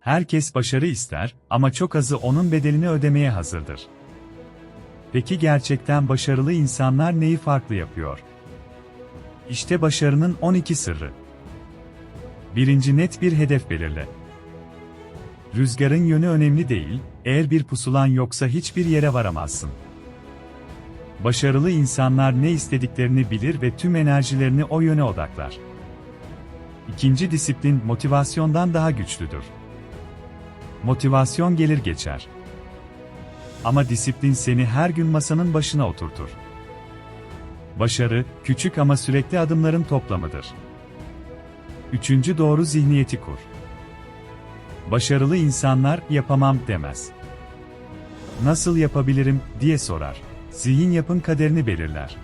Herkes başarı ister ama çok azı onun bedelini ödemeye hazırdır. Peki gerçekten başarılı insanlar neyi farklı yapıyor? İşte başarının 12 sırrı. Birinci net bir hedef belirle. Rüzgarın yönü önemli değil, eğer bir pusulan yoksa hiçbir yere varamazsın. Başarılı insanlar ne istediklerini bilir ve tüm enerjilerini o yöne odaklar. İkinci disiplin motivasyondan daha güçlüdür. Motivasyon gelir geçer. Ama disiplin seni her gün masanın başına oturtur. Başarı, küçük ama sürekli adımların toplamıdır. Üçüncü doğru zihniyeti kur. Başarılı insanlar yapamam demez. Nasıl yapabilirim diye sorar. Zihin yapın kaderini belirler.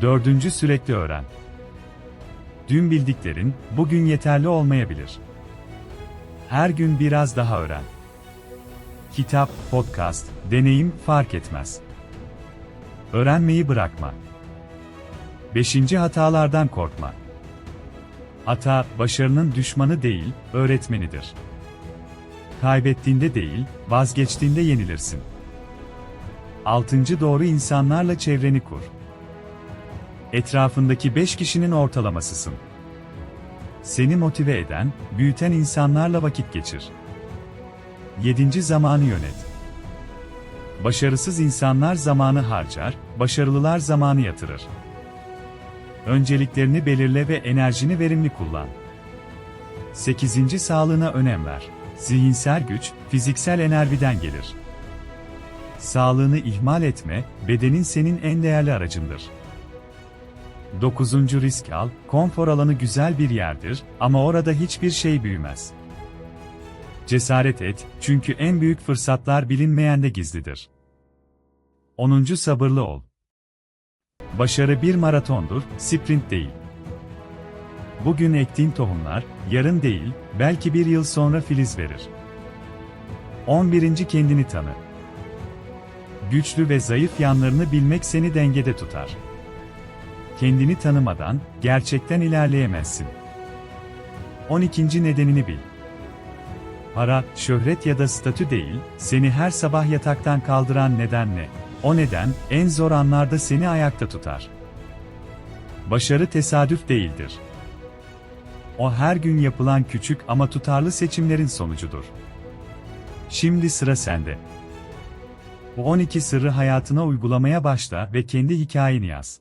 Dördüncü sürekli öğren. Dün bildiklerin bugün yeterli olmayabilir. Her gün biraz daha öğren. Kitap, podcast, deneyim fark etmez. Öğrenmeyi bırakma. Beşinci hatalardan korkma. Hata, başarının düşmanı değil, öğretmenidir. Kaybettiğinde değil, vazgeçtiğinde yenilirsin. Altıncı doğru insanlarla çevreni kur. Etrafındaki beş kişinin ortalamasısın. Seni motive eden, büyüten insanlarla vakit geçir. Yedinci zamanı yönet. Başarısız insanlar zamanı harcar, başarılılar zamanı yatırır. Önceliklerini belirle ve enerjini verimli kullan. 8. Sağlığına önem ver. Zihinsel güç, fiziksel enerjiden gelir. Sağlığını ihmal etme, bedenin senin en değerli aracındır. 9. Risk al, konfor alanı güzel bir yerdir ama orada hiçbir şey büyümez. Cesaret et, çünkü en büyük fırsatlar bilinmeyende gizlidir. 10. Sabırlı ol. Başarı bir maratondur, sprint değil. Bugün ektiğin tohumlar, yarın değil, belki bir yıl sonra filiz verir. 11. Kendini tanı. Güçlü ve zayıf yanlarını bilmek seni dengede tutar. Kendini tanımadan, gerçekten ilerleyemezsin. 12. Nedenini bil. Para, şöhret ya da statü değil, seni her sabah yataktan kaldıran neden ne? O neden, en zor anlarda seni ayakta tutar. Başarı tesadüf değildir. O her gün yapılan küçük ama tutarlı seçimlerin sonucudur. Şimdi sıra sende. Bu 12 sırrı hayatına uygulamaya başla ve kendi hikayeni yaz.